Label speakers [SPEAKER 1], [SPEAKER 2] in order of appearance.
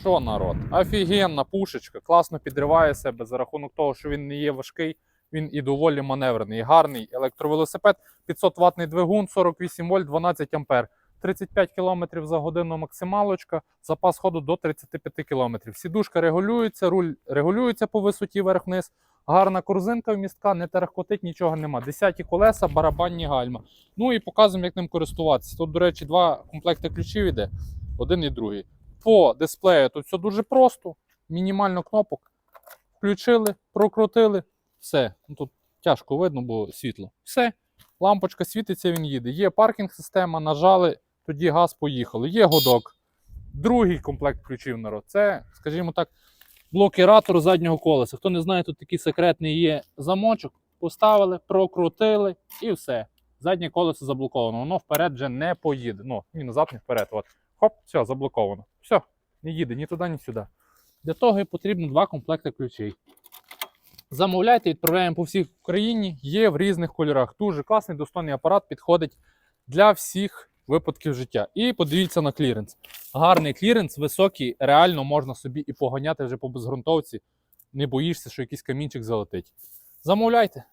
[SPEAKER 1] Що народ? Офігенна пушечка, класно підриває себе за рахунок того, що він не є важкий, він і доволі маневрений. Гарний електровелосипед, 500 ватний двигун, 48 вольт, 12 ампер. 35 км за годину максималочка, запас ходу до 35 км. Сідушка регулюється, руль регулюється по висоті вверх-вниз. Гарна корзинка вмістка, не терехкотить, нічого нема. Десяті колеса, барабанні гальма. Ну і показуємо, як ним користуватися. Тут, до речі, два комплекти ключів іде, один і другий. По дисплею тут все дуже просто. Мінімально кнопок. Включили, прокрутили. Все. Ну, тут тяжко видно, бо світло. Все. Лампочка світиться, він їде. Є паркінг система, нажали, тоді газ поїхали. Є годок. Другий комплект ключів народ. Це, скажімо так, блокератору заднього колеса. Хто не знає, тут такий секретний є замочок. Поставили, прокрутили і все. Заднє колесо заблоковано. Воно вперед вже не поїде. Ну, ні назад, ні вперед. От. Хоп, все, заблоковано. Все, не їде ні туди, ні сюди. Для того і потрібно два комплекти ключей. Замовляйте, відправляємо по всій Україні. Є в різних кольорах. Дуже класний, достойний апарат підходить для всіх випадків життя. І подивіться на кліренс. Гарний кліренс, високий, реально можна собі і поганяти вже по безґрунтовці. Не боїшся, що якийсь камінчик залетить. Замовляйте.